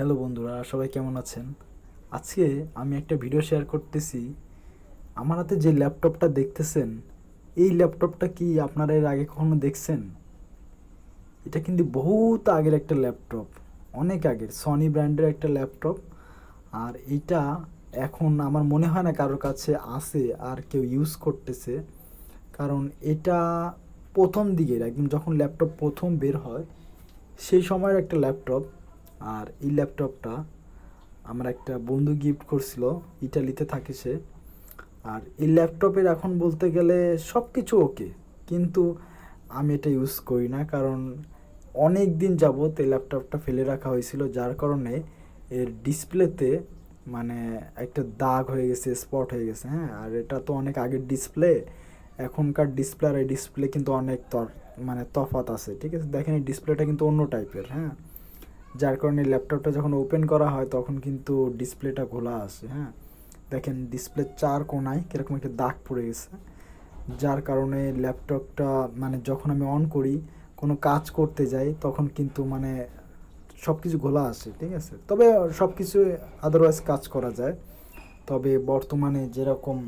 Hello বন্ধুরা, সবাই কেমন আছেন? আজকে আমি একটা ভিডিও শেয়ার করতেছি। আমার হাতে যে ল্যাপটপটা দেখতেছেন, এই ল্যাপটপটা কি আপনারা এর আগে কখনো দেখছেন? এটা কিন্তু বহুত আগের একটা ল্যাপটপ, অনেক আগের সনি ব্র্যান্ডের একটা ল্যাপটপ। আর এইটা এখন আমার মনে হয় না কারোর কাছে আছে আর কেউ ইউজ করতেছে। কারণ এটা প্রথম দিকের, একদম যখন ল্যাপটপ প্রথম বের হয়, সেই সময়ের একটা ল্যাপটপ। আর এই ল্যাপটপটা আমার একটা বন্ধু গিফট করছিল ইটালিতে থাকে সে। আর এই ল্যাপটপের এখন বলতে গেলে সব কিছু ওকে কিন্তু আমি এটা ইউজ করি না কারণ অনেক দিন যাবত এই ল্যাপটপটা ফেলে রাখা হয়েছিল, যার কারণে এর ডিসপ্লেতে মানে একটা দাগ হয়ে গেছে স্পট হয়ে গেছে হ্যাঁ? আর এটা তো অনেক আগের ডিসপ্লে এখনকার ডিসপ্লে আর এই ডিসপ্লে কিন্তু অনেক তর মানে তফাত আছে, ঠিক আছে? দেখেন এই ডিসপ্লেটা কিন্তু অন্য টাইপের হ্যাঁ? যার কারণে ল্যাপটপটা যখন ওপেন করা হয়, তখন কিন্তু ডিসপ্লেটা ঘোলা আসে হ্যাঁ? দেখেন ডিসপ্লে চার কোনায় কীরকম একটা দাগ পড়ে গেছে, যার কারণে ল্যাপটপটা মানে যখন আমি অন করি, কোনো কাজ করতে যাই, তখন কিন্তু মানে সব কিছু ঘোলা আসে ঠিক আছে? তবে সব কিছু আদারওয়াইজ কাজ করা যায়। তবে বর্তমানে যেরকম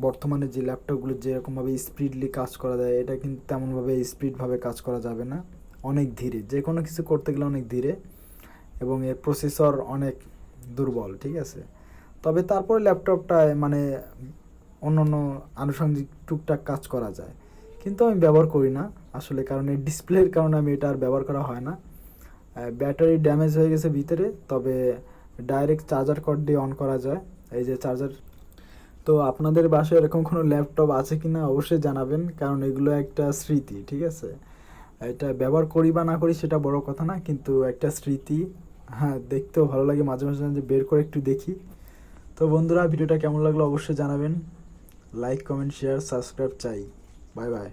বর্তমানে যে ল্যাপটপগুলো যেরকমভাবে স্পিডলি কাজ করা যায়, এটা কিন্তু তেমনভাবে স্পিডভাবে কাজ করা যাবে না। অনেক ধীরে, যে কোনো কিছু করতে গেলে অনেক ধীরে এবং এর প্রসেসর অনেক দুর্বল, ঠিক আছে? তবে তারপরে ল্যাপটপটায় মানে অন্য অন্য আনুষঙ্গিক টুকটাক কাজ করা যায়। কিন্তু আমি ব্যবহার করি না আসলে, কারণ এই ডিসপ্লের কারণে আমি এটা আর ব্যবহার করা হয় না। ব্যাটারি ড্যামেজ হয়ে গেছে ভিতরে, তবে ডাইরেক্ট চার্জার কর্ড দিয়ে অন করা যায়, এই যে চার্জার। তো আপনাদের বাসায় এরকম কোনো ল্যাপটপ আছে কি না অবশ্যই জানাবেন, কারণ এগুলো একটা স্মৃতি, ঠিক আছে? এটা ব্যবহার করি বা না করি সেটা বড় কথা না, কিন্তু একটা স্মৃতি হ্যাঁ দেখতেও ভালো লাগে। মাঝে মাঝে মাঝে বের করে একটু দেখি। তো বন্ধুরা, ভিডিওটা কেমন লাগল অবশ্যই জানাবেন। লাইক কমেন্ট শেয়ার সাবস্ক্রাইব চাই। Bye bye